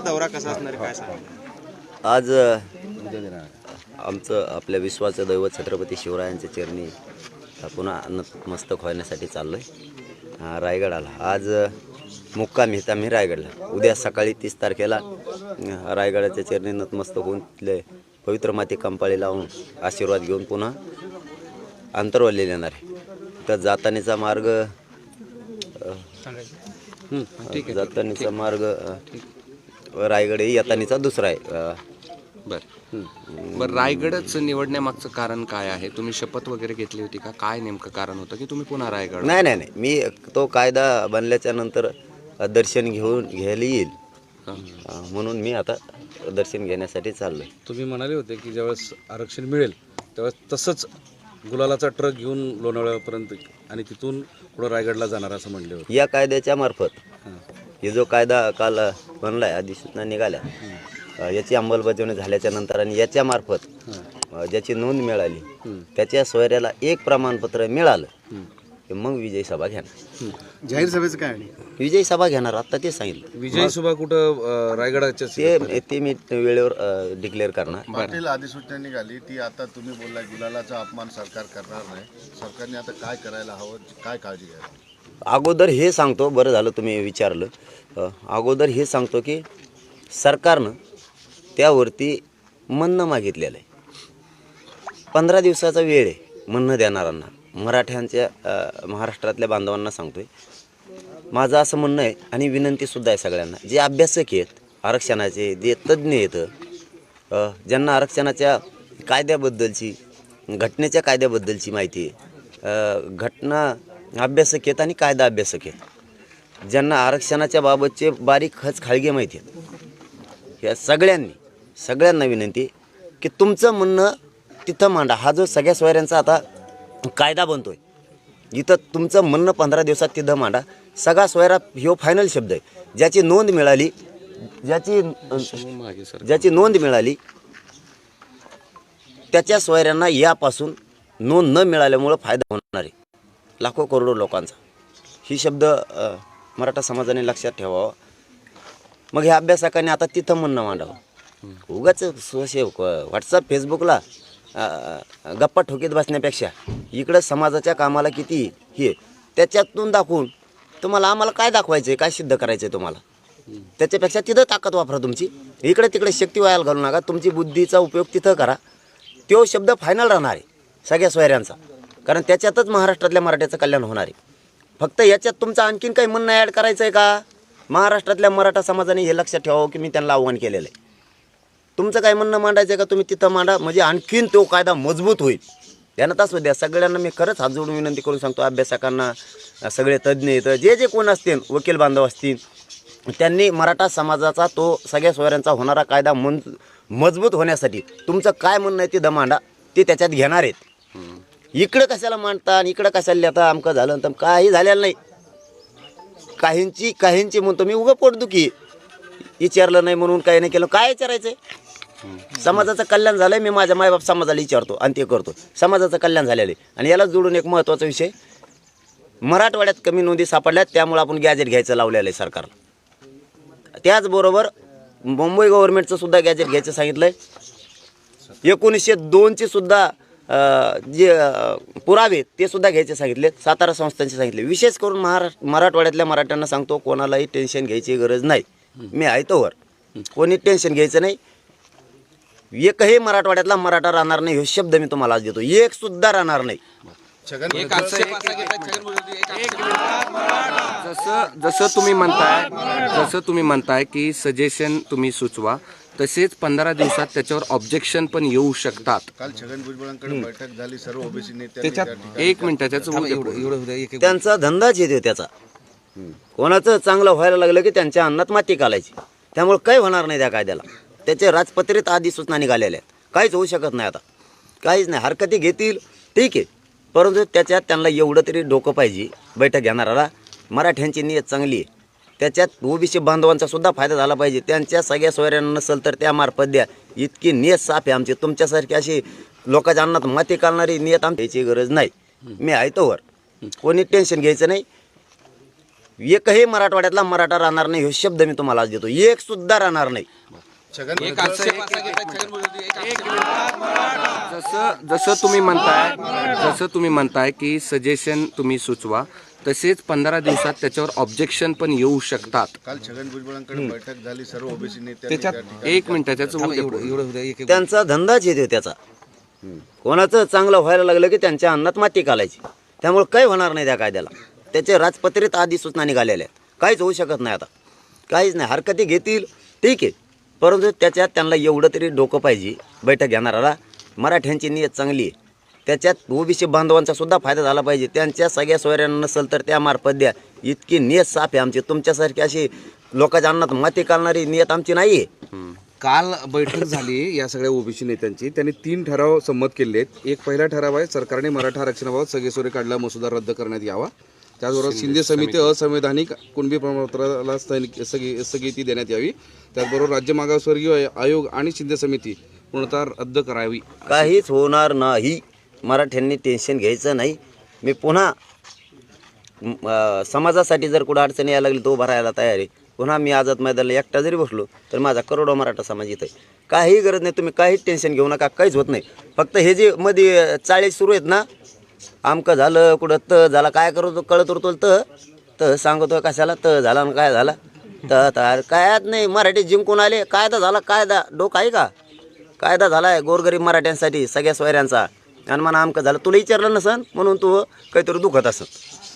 दौरा कसा असणार आहे, काय सांगा आज अ, आमचं आपल्या विश्वाचं दैवत छत्रपती शिवरायांच्या चरणी अ, पुन्हा नतमस्तक होण्यासाठी चाललो आहे रायगडाला. आज अ, मुक्काम येत आम्ही रायगडला. उद्या सकाळी तीस तारखेला अ, रायगडाच्या चरणी नतमस्तक होऊन तिथले पवित्र माती कंपाळी लावून आशीर्वाद घेऊन पुन्हा अंतरवल्ली येणार आहे. तर जातानीचा मार्ग अ, हं, जातानीचा मार्ग अ, रायगड येतानीचा दुसरा आहे. बर. बर रायगडच निवडण्यामागचं कारण काय आहे? तुम्ही शपथ वगैरे घेतली होती का? काय नेमकं कारण होतं की तुम्ही पुन्हा रायगड? नाही नाही नाही. मी तो कायदा बनल्याच्या नंतर दर्शन घेऊन घ्यायला येईल. म्हणून मी आता दर्शन घेण्यासाठी चाललोय. तुम्ही म्हणाले होते की ज्यावेळेस आरक्षण मिळेल त्यावेळेस तसंच गुलालाचा ट्रक घेऊन लोणावळ्यापर्यंत आणि तिथून पुढं रायगडला जाणार असं म्हणले होते. या कायद्याच्या मार्फत. हे जो कायदा काल बनलाय अधिसूचना निघाल्या याची अंमलबजावणी झाल्याच्यानंतर आणि याच्या मार्फत ज्याची नोंद मिळाली त्याच्या सोयऱ्याला एक प्रमाणपत्र मिळालं की मग विजयी सभा घेणार. जाहीर सभेचं काय आणि? विजयी सभा घेणार आता ते सांगितलं. विजय सुभा कुठं रायगडाच्या ते ते मी वेळेवर डिक्लेअर करणार. पाटील अधिसूचना निघाली ती आता तुम्ही बोलला गुलालाचा अपमान सरकार करणार नाही. सरकारने आता काय करायला हवं काय काळजी घ्यावी अगोदर हे सांगतो बरं झालं तुम्ही विचारलं. अगोदर हे सांगतो की सरकारनं त्यावरती म्हणणं मागितलेलं आहे. पंधरा दिवसाचा वेळ आहे म्हणणं देणाऱ्यांना. मराठ्यांच्या महाराष्ट्रातल्या बांधवांना सांगतो आहे माझं असं म्हणणं आहे आणि विनंतीसुद्धा आहे सगळ्यांना. जे अभ्यासक आहेत आरक्षणाचे जे तज्ज्ञ आहेत ज्यांना आरक्षणाच्या कायद्याबद्दलची घटनेच्या कायद्याबद्दलची माहिती आहे घटना अभ्यासक आहेत आणि कायदा अभ्यासक आहेत ज्यांना आरक्षणाच्या बाबतचे बारीक खच खाळगे माहिती आहेत. या सगळ्यांनी सगळ्यांना विनंती की तुमचं म्हणणं तिथं मांडा. हा जो सगळ्या सोयऱ्यांचा आता कायदा बनतोय इथं तुमचं म्हणणं पंधरा दिवसात तिथं मांडा. सगळा सोयरा ह्यो फायनल शब्द आहे. ज्याची नोंद मिळाली ज्याची ज्याची नोंद मिळाली त्याच्या सोयऱ्यांना यापासून नोंद न मिळाल्यामुळं फायदा होणार आहे. लाखो करोडो लोकांचा. ही शब्द मराठा समाजाने लक्षात ठेवावा. मग ह्या अभ्यासकाने आता तिथं म्हणणं मांडावं. उगाच सोशे व्हॉट्सअप फेसबुकला गप्पा ठोकीत बसण्यापेक्षा इकडं समाजाच्या कामाला किती हे त्याच्यातून दाखवून तुम्हाला आम्हाला काय दाखवायचं आहे काय सिद्ध करायचं आहे तुम्हाला? त्याच्यापेक्षा तिथं ताकद वापरा तुमची. इकडे तिकडे शक्ती व्हायला घालू नका. तुमची बुद्धीचा उपयोग तिथं करा. तो शब्द फायनल राहणार आहे सगळ्या सोयऱ्यांचा. कारण त्याच्यातच महाराष्ट्रातल्या मराठ्याचं कल्याण होणार आहे. फक्त याच्यात तुमचं आणखीन काही म्हणणं ॲड करायचं आहे का? महाराष्ट्रातल्या मराठा समाजाने हे लक्षात ठेवावं की मी त्यांना आव्हान केलेलं आहे. तुमचं काय म्हणणं मांडायचं आहे का? तुम्ही तिथं मांडा. म्हणजे आणखीन तो कायदा मजबूत होईल. ध्यानात असू द्या. सगळ्यांना मी खरंच हात जोडून विनंती करून सांगतो. अभ्यासकांना सगळे तज्ज्ञ येतं जे जे कोण असतील वकील बांधव असतील त्यांनी मराठा समाजाचा तो सगळ्या सोयऱ्यांचा होणारा कायदा मन मजबूत होण्यासाठी तुमचं काय म्हणणं आहे ते दमांडा ते त्याच्यात घेणार आहेत. इकडं कशाला मांडता आणि इकडं कशाला लिहिता आमकं झालं तर काही झालेलं नाही. काहींची काहींची म्हणतो मी उगं पोटदुखी. विचारलं नाही म्हणून काही नाही केलं. काय विचारायचं समाजाचं कल्याण झालंय मी माझ्या मायबाप समाजाला विचारतो आणि ते करतो. समाजाचं कल्याण झालेलं आहे. आणि याला जोडून एक महत्त्वाचा विषय मराठवाड्यात कमी नोंदी सापडल्यात त्यामुळे आपण गॅजेट घ्यायचं लावलेलं आहे सरकारला. त्याचबरोबर मुंबई गव्हर्नमेंटचं सुद्धा गॅजेट घ्यायचं सांगितलं आहे एकोणीसशे दोनचे सुद्धा जे पुरावे ते सुद्धा घ्यायचे सांगितले सातारा संस्थांचे सांगितले. विशेष करून महाराष्ट्र मराठवाड्यातल्या मराठ्यांना सांगतो कोणालाही टेन्शन घ्यायची गरज नाही. मी आहे तोवर कोणी टेन्शन घ्यायचं नाही. एकही मराठवाड्यातला मराठा राहणार नाही हे शब्द मी तुम्हाला आज देतो. एक सुद्धा राहणार नाही. जसं जसं तुम्ही म्हणताय जसं तुम्ही म्हणताय की सजेशन तुम्ही सुचवा. तसेच पंधरा दिवसात त्याच्यावर ऑब्जेक्शन पण येऊ शकतात. काल छगन भुजबळांकडे बैठक झाली सर्व ओबीसी नेत्यांनी त्या ठिकाणी एक मिनिट त्याचं होऊ दे पूर्ण. त्यांचा धंदाच येतो त्याचा. कोणाचं चांगलं व्हायला लागलं की त्यांच्या अन्नात माती घालायची. त्यामुळे काही होणार नाही त्या कायद्याला. त्याचे राजपत्रित आधी सूचना निघालेल्या आहेत. काहीच होऊ शकत नाही आता. काहीच नाही. हरकती घेतील ठीक आहे. परंतु त्याच्यात त्यांना एवढं तरी डोकं पाहिजे बैठक घेणाऱ्याला. मराठ्यांची नियत चांगली आहे. त्याच्यात ओबीसी बांधवांचा सुद्धा फायदा झाला पाहिजे. त्यांच्या सगळ्या सोयऱ्यांना नसेल तर त्यामार्फत द्या. इतकी नियत साफ आहे आमची. तुमच्यासारखी अशी लोकांच्या अन्नात माती घालणारी नियत आमची याची गरज नाही. मी आहे तोवर कोणी टेन्शन घ्यायचं नाही. एकही मराठवाड्यातला मराठा राहणार नाही हे शब्द मी तुम्हाला आज देतो. एक सुद्धा राहणार नाही. जसं जसं तुम्ही म्हणताय जसं तुम्ही म्हणताय की सजेशन तुम्ही सुचवा. तसेच पंधरा दिवसात त्याच्यावर ऑब्जेक्शन पण येऊ शकतात. काल छगन भुजबळांकडे बैठक झाली सर्व ओबीसी नेत्यांनी त्या ठिकाणी एक मिनिट त्याच्यात त्यांचा धंदाच येतो त्याचा. कोणाचं चांगलं व्हायला लागलं की त्यांच्या अन्नात माती घालायची. त्यामुळे काही होणार नाही त्या कायद्याला. त्याचे राजपत्रित आधी सूचना निघालेल्या आहेत. काहीच होऊ शकत नाही आता. काहीच नाही. हरकती घेतील ठीक आहे. परंतु त्याच्यात त्यांना एवढं तरी डोकं पाहिजे बैठक घेणाऱ्याला. मराठ्यांची नियत चांगली आहे. त्याच्यात ओबीसी बांधवांचा सुद्धा फायदा झाला पाहिजे. त्यांच्या सगळ्या सोयऱ्यांना नसेल तर त्यामार्फत द्या. इतकी नियत साफ आहे आमची. तुमच्यासारखी अशी लोकांच्या अन्नात माती काढणारी नियत आमची नाही आहे काल बैठक झाली या सगळ्या ओबीसी नेत्यांची. त्यांनी तीन ठराव संमत केले आहेत. एक पहिला ठराव आहे सरकारने मराठा आरक्षणाबाबत सगळेसोरे काढला मसुदा रद्द करण्यात यावा. त्याचबरोबर शिंदे समिती असंवैधानिक कुणबी प्रमाणपत्राला स्थगिती स्थगि- स्थगिती देण्यात यावी. त्याचबरोबर राज्य मागासवर्गीय आयोग आणि शिंदे समिती पूर्णतः रद्द करावी. काहीच होणार नाही. मराठ्यांनी टेन्शन घ्यायचं नाही. मी पुन्हा समाजासाठी जर कुठं अडचणी यायला लागली तो भरायला तयार आहे. पुन्हा मी आझाद मैदानाला एकटा जरी बसलो तर माझा करोडो मराठा समाज इथं आहे. काहीही गरज नाही तुम्ही काहीच टेन्शन घेऊ नका काहीच होत नाही. फक्त हे जे मध्ये चाळीस सुरू आहेत ना आमकं झालं कुठं त झाला काय करतो कळत उरतो त त सांगतो कशाला त झाला आणि काय झाला. तर तर कायच नाही मराठी जिंकून आले कायदा झाला कायदा डोक आहे का? कायदा झाला आहे गोरगरीब मराठ्यांसाठी सगळ्या सोयऱ्यांचा. आणि मला आमकं झालं. तुला विचारलं नसन म्हणून तू काहीतरी दुखत असत.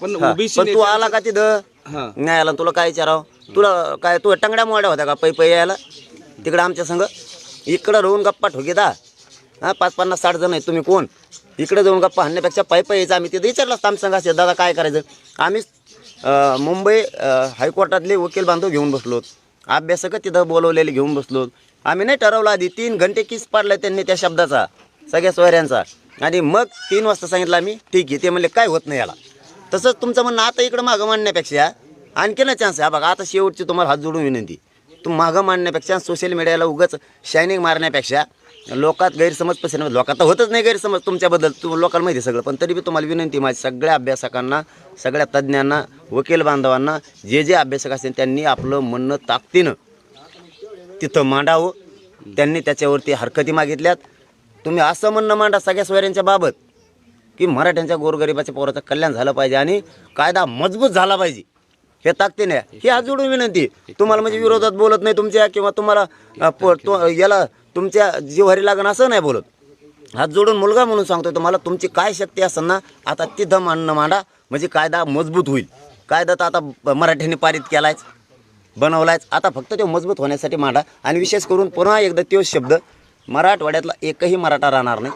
पण हा, ओबीसी पण तू आला का तिथं? हा. नाही आला तुला काय विचारावं? तुला काय तू टंगड्या मोड्या होत्या का पै पै यायला? तिकडं आमच्या संग इकडं राहून गप्पा ठोकीता हा पाच पन्नास साठ जण आहेत. तुम्ही कोण? इकडे जाऊन गप्पा हाणण्यापेक्षा पायी पायी यायचं. आम्ही तिथं विचारलं असतं आमच्या संघ असे दादा काय करायचं? आम्ही अं, मुंबई अं, हायकोर्टातले वकील बांधव घेऊन बसलो अभ्यासक तिथं बोलवलेले घेऊन बसलो आम्ही नाही ठरवलं आधी. तीन घंटे किस पाडला त्यांनी त्या शब्दाचा सगळ्या सोयऱ्यांचा. आणि मग तीन वाजता सांगितलं आम्ही ठीक आहे. ते म्हणले काय होत नाही याला. तसंच तुमचं म्हणणं आता इकडं मागं मांडण्यापेक्षा आणखीनच चान्स आहे. बघा आता शेवटची तुम्हाला हात जोडून विनंती. तुम्ही मागं मांडण्यापेक्षा सोशल मीडियाला उगाच शायनिंग मारण्यापेक्षा लोकात गैरसमज पसरणार लोकात तर होतच नाही गैरसमज तुमच्याबद्दल. तुम लोकांना माहिती आहे सगळं पण तरी बी तुम्हाला विनंती माझी सगळ्या अभ्यासकांना सगळ्या तज्ज्ञांना वकील बांधवांना जे जे अभ्यासक असतील त्यांनी आपलं म्हणणं ताकदीनं तिथं मांडावं. त्यांनी त्याच्यावरती हरकती मागितल्यात. तुम्ही असं म्हणणं मांडा सगळ्या सोयऱ्यांच्या बाबत की मराठ्यांच्या गोरगरिबाच्या पोराचं कल्याण झालं पाहिजे आणि कायदा मजबूत झाला पाहिजे. हे ताकते आहे. ही हात जोडून विनंती तुम्हाला म्हणजे विरोधात बोलत नाही तुमच्या किंवा तुम्हाला प- तो- याला तुमच्या जिव्हारी लागण असं नाही बोलत. हात जोडून मुलगा म्हणून सांगतो तुम्हाला तुमची काय शक्ती असेल ना आता तिथं मांडणं मांडा. म्हणजे कायदा मजबूत होईल. कायदा तर आता मराठ्यांनी पारित केलायच बनवलायच. आता फक्त तो मजबूत होण्यासाठी मांडा. आणि विशेष करून पुन्हा एकदा तोच शब्द मराठवाड्यातला एकही मराठा राहणार नाही.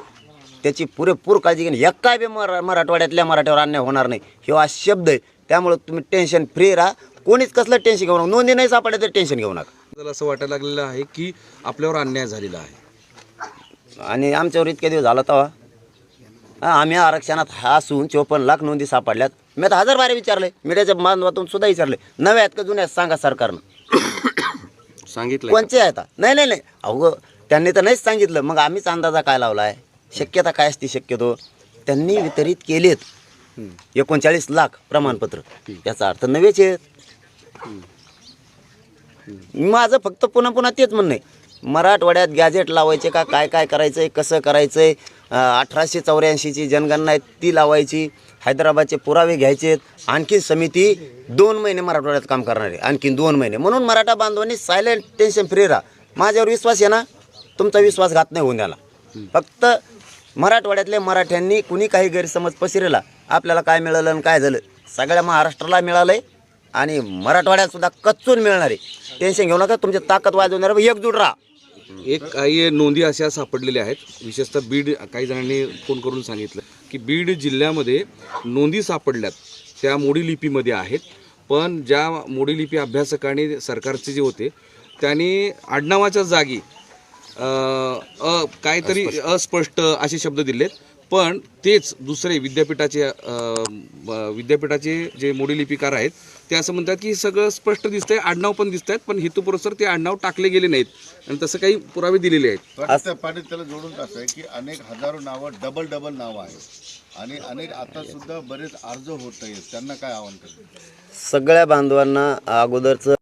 त्याची पुरेपूर काळजी घेणे एका बी मरा मराठवाड्यातल्या मराठ्यावर अन्याय होणार नाही. हे हा शब्द आहे. त्यामुळे तुम्ही टेन्शन फ्री राहा. कोणीच कसलं टेन्शन घेऊ नका. नोंदी नाही सापडल्या तर टेन्शन घेऊ नका. आपल्याला असं वाटायला लागलेलं आहे की आपल्यावर अन्याय झालेला आहे. आणि आमच्यावर इतके दिवस झाला तवा. हा, आम्ही आरक्षणात हसून चोपन्न लाख नोंदी सापडल्यात. मी आता हजार बारे विचारले. मीडियाच्या बांधवातून सुद्धा विचारले. नव्या आहेत का जुन्या आहेत? सांगा सरकारनं. सांगितलं कोणचे आहेत? नाही नाही नाही. अहो त्यांनी तर नाहीच सांगितलं. मग आम्हीच अंदाजा काय लावला आहे शक्यता काय असते शक्यतो? त्यांनी वितरित केलेत. एकोणचाळीस लाख प्रमाणपत्र. याचा अर्थ नव्हेच आहेत माझं फक्त पुन्हा पुन्हा तेच म्हणणं आहे. मराठवाड्यात गॅजेट लावायचे का? काय काय करायचं आहे कसं करायचं आहे अठराशे चौऱ्याऐंशीची जनगणना आहे ती लावायची. हैदराबादचे पुरावे घ्यायचे आणखी समिती दोन महिने मराठवाड्यात काम करणार आहे. आणखीन दोन महिने. म्हणून मराठा बांधवांनी सायलेंट टेन्शन फ्री राहा. माझ्यावर विश्वास आहे ना? तुमचा विश्वासघात नाही होऊन द्याला फक्त मराठवाड्यातल्या मराठ्यांनी कुणी काही गैरसमज पसरला आपल्याला काय मिळालं आणि काय झालं सगळ्या महाराष्ट्राला मिळालं आहे आणि मराठवाड्यात सुद्धा कच्चून मिळणार. आहे टेन्शन घेऊ नका तुमची ताकद वाजवणार एकजूट राहा. एक काही नोंदी अशा सापडलेल्या आहेत विशेषतः बीड काही जणांनी फोन करून सांगितलं की बीड जिल्ह्यामध्ये नोंदी सापडल्यात. त्या मोडी लिपीमध्ये आहेत. पण ज्या मोडी लिपी सरकारचे जे होते त्यांनी आडनावाच्या जागी अ, काहीतरी अस्पष्ट. असे शब्द दिलेत. पण तेच दुसरे विद्यापीठाचे विद्यापीठाचे जे मोडी लिपीकार आहेत ते असं म्हणतात की सगळं स्पष्ट दिसतंय आडनाव पण दिसत आहेत पण हेतुपुरस्सर ते आडनाव टाकले गेले नाहीत. आणि तसं काही पुरावे दिलेले आहेत. पाटील पाटील त्याला जोडून आहे की अनेक हजारो नावं डबल डबल नावं आहेत. आणि अनेक आता सुद्धा बरेच अर्ज होत आहेत. त्यांना काय आव्हान करतील सगळ्या बांधवांना अगोदरचं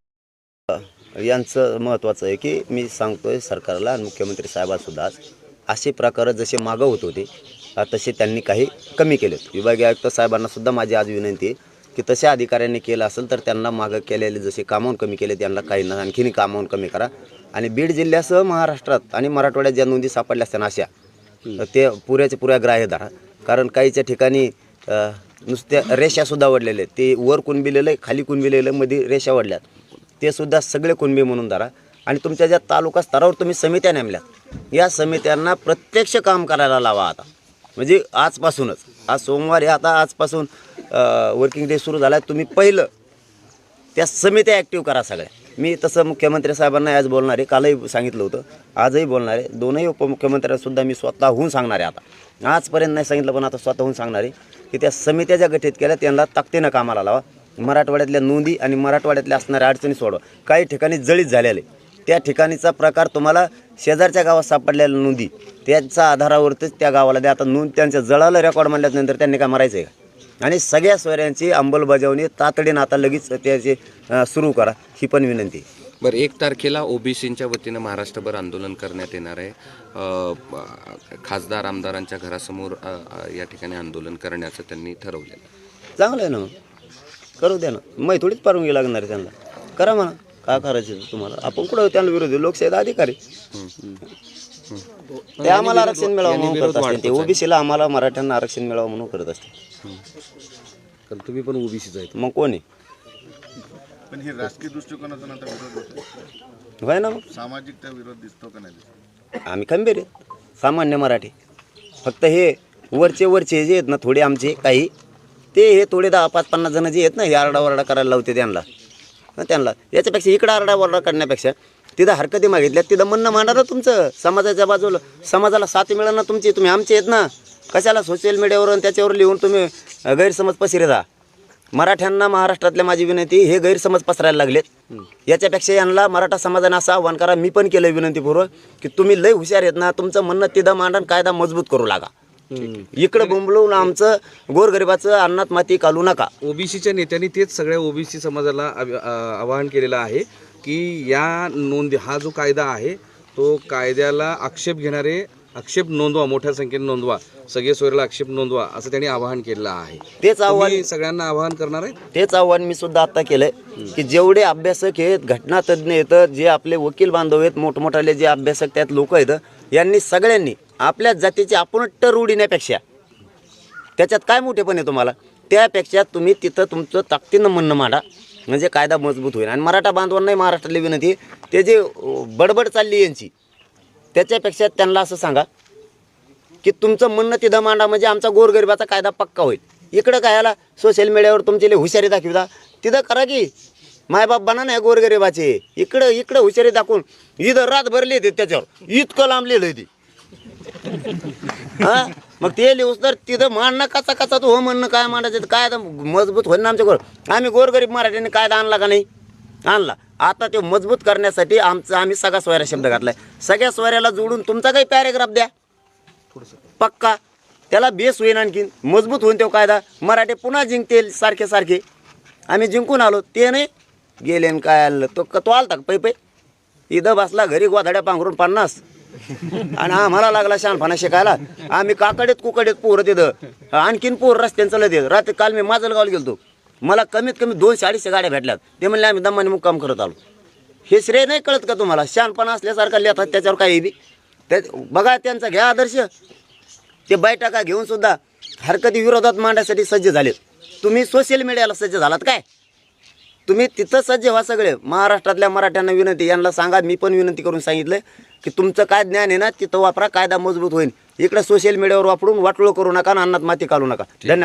यांचं महत्त्वाचं आहे की मी सांगतोय सरकारला आणि मुख्यमंत्री साहेबांसुद्धा आज असे प्रकार जसे मागं होत होते तसे त्यांनी काही कमी केलेत. विभागीय आयुक्त साहेबांना सुद्धा माझी आज विनंती आहे की तशा अधिकाऱ्यांनी केलं असेल तर त्यांना मागं केलेले जसे कामावून कमी केले त्यांना काही ना आणखीन कामावून कमी करा. आणि बीड जिल्ह्यासह महाराष्ट्रात आणि मराठवाड्यात ज्या नोंदी सापडल्या असत्या ना अशा ते पुऱ्याच्या पुऱ्या ग्राह्य धरा. कारण काहीच्या ठिकाणी नुसत्या रेषासुद्धा वडलेले आहेत. ते वर कुणबिलेलं आहे खाली कुणबिलेलं आहे, मध्ये रेषा वडल्यात ते सुद्धा सगळे कुणबी म्हणून धरा. आणि तुमच्या ज्या तालुका स्तरावर तुम्ही समित्या नेमल्यात या समित्यांना प्रत्यक्ष काम करायला लावा आता. म्हणजे आजपासूनच. आज सोमवारी आता आजपासून वर्किंग डे सुरू झाला तुम्ही पहिलं त्या समित्या ॲक्टिव्ह करा सगळ्या. मी तसं मुख्यमंत्री साहेबांना आज बोलणार आहे कालही सांगितलं होतं. आजही बोलणार आहे. दोनही उपमुख्यमंत्र्यांसुद्धा मी स्वतःहून सांगणार आहे आता. आजपर्यंत नाही सांगितलं पण आता स्वतःहून सांगणार आहे की त्या समित्या ज्या गठीत केल्या त्यांना ताकदीनं कामाला लावा. मराठवाड्यातल्या नोंदी आणि मराठवाड्यातल्या असणाऱ्या अडचणी सोडवा. काही ठिकाणी जळीत झालेले. त्या ठिकाणीचा प्रकार तुम्हाला शेजारच्या गावात सापडलेल्या नोंदी त्याच्या आधारावरतीच त्या गावाला द्या. आता नोंद त्यांच्या जळालं रेकॉर्ड म्हणल्यानंतर त्यांनी काय मारायचं आहे का? आणि सगळ्या सोयऱ्यांची अंमलबजावणी तातडीनं आता लगेच त्याची सुरू करा ही पण विनंती. बरं एक तारखेला ओबीसींच्या वतीनं महाराष्ट्रभर आंदोलन करण्यात येणार आहे. खासदार आमदारांच्या घरासमोर या ठिकाणी आंदोलन करण्याचं त्यांनी ठरवलं चांगलं आहे ना करू द्या ना. मै थोडीच परवानगी लागणार आहे त्यांना. करा म्हणा. काय करायचं तुम्हाला? आपण कुठं त्यांना विरोधी. लोकशाहीचा अधिकारी. ते आम्हाला आरक्षण मिळावं म्हणून करत असतील. ते ओबीसीला आम्हाला मराठ्यांना आरक्षण मिळावं म्हणून करत कारण तुम्ही पण ओबीसीच आहेत मग कोण आहे? पण हे राजकीय दृष्टिकोनातून आता विरोध होतो होय ना मग? सामाजिक त्या विरोध दिसतो का नाही दिसतो? आम्ही खंबीर आहेत सामान्य मराठी. फक्त हे वरचे वरचे जे आहेत ना थोडे आमचे काही ते हे थोडे दहा पाच पन्नास जण जे आहेत ना हे आरडाओरडा करायला लावते त्यांना. त्यांना. याच्यापेक्षा इकडं आरडाओरडा करण्यापेक्षा तिथं हरकती मागितल्या तिथं म्हणणं मांडा ना तुमचं. समाजाच्या बाजूला समाजाला साथ मिळेल ना तुमची. तुम्ही आमचे आहेत ना. कशाला सोशल मीडियावर आणि त्याच्यावर लिहून तुम्ही गैरसमज पसरे जा मराठ्यांना महाराष्ट्रातल्या माझी विनंती हे गैरसमज पसरायला लागलेत. याच्यापेक्षा यांना मराठा समाजाने असं आव्हान करा मी पण केलं विनंतीपूर्वक की तुम्ही लय हुशार आहेत ना तुमचं म्हणणं तिथं मांडण कायदा मजबूत करू लागा. इकडं बोंबलून आमचं गोरगरिबाचं अन्नात माती घालू नका. ओबीसीच्या नेत्यांनी तेच सगळ्या ओबीसी समाजाला आव- आ- आवाहन केलेलं आहे की या नोंदी हा जो कायदा आहे तो कायद्याला आक्षेप घेणारे आक्षेप नोंदवा मोठ्या संख्येने नोंदवा सगळे सोयऱ्याला आक्षेप नोंदवा असं त्यांनी आवाहन केलेलं आहे. तेच आव्हान तुम्ही सगळ्यांना आवाहन करणार आहेत? तेच आव्हान मी सुद्धा आता केलंय की जेवढे अभ्यासक आहेत घटना तज्ज्ञ आहेत जे आपले वकील बांधव आहेत मोठमोठाले जे अभ्यासक त्यात लोक आहेत यांनी सगळ्यांनी आपल्या जातीची आपण टर उडिण्यापेक्षा त्याच्यात काय मोठेपण आहे तुम्हाला? त्यापेक्षा तुम्ही तिथं तुमचं ताकदीनं म्हणणं मांडा. म्हणजे कायदा मजबूत होईल. आणि मराठा बांधवांनाही महाराष्ट्रातली विनंती ते जे बडबड चालली यांची त्याच्यापेक्षा त्यांना असं सांगा की तुमचं म्हणणं तिथं मांडा. म्हणजे आमचा गोरगरिबाचा कायदा पक्का होईल. इकडं काय आला? सोशल मीडियावर तुमची लय हुशारी दाखविता तिथं करा की मायबाप बना नाही गोरगरिबाचे. इकडं इकडं हुशारी दाखवून. इथं रात भरली येते त्याच्यावर. इतकं लांबलेलं आहे ते. हा? मग ते लिहूस तर तिथं मांडणं कचा कचा तू हो म्हणणं काय मांडायचं काय कायदा मजबूत होईल ना आमच्या गोर आम्ही गोरगरीब मराठ्यांनी कायदा आणला का नाही? आणला. आता ते मजबूत करण्यासाठी आमचा आम्ही सगळा स्वयरा शब्द घातलाय. सगळ्या स्वऱ्याला जोडून तुमचा काही पॅरेग्राफ द्या. पक्का. त्याला बेस होईन आणखीन. मजबूत होईन तो कायदा. मराठे पुन्हा जिंकतील सारखे सारखे. आम्ही जिंकून आलो. ते नाही. गेले काय आलं? तो तो आलता पै पै? इथं बसला घरी गोधाड्या पांघरून पन्नास. आणि आम्हाला लागला शहाणपणा शिकायला. आम्ही काकडेत कुकडेत पोरं तिथं. आणखीन पोर रस्त्यानं चालत येत. रात्री काल मी माझलगावला गेलतो. मला कमीत कमी दोनशे अडीचशे गाड्या भेटल्यात. ते म्हणले आम्ही दमाने मुक्काम करत आलो. हे श्रेय नाही कळत का तुम्हाला? शहाणपणा असल्यासारखा लिहतात त्याच्यावर काही बी. त्या बघा त्यांचा घ्या आदर्श. ते बैठका घेऊन सुद्धा हरकती विरोधात मांडण्यासाठी सज्ज झालेत. तुम्ही सोशल मीडियाला सज्ज झालात काय? तुम्ही तिथं सज्ज व्हा सगळे. महाराष्ट्रातल्या मराठ्यांना विनंती यांना सांगा मी पण विनंती करून सांगितलं की तुमचं काय ज्ञान आहे ना तिथं वापरा कायदा मजबूत होईल. इकडे सोशल मीडियावर वापरून वाटलो करू नका आणि अन्नात माती घालू नका. धन्यवाद.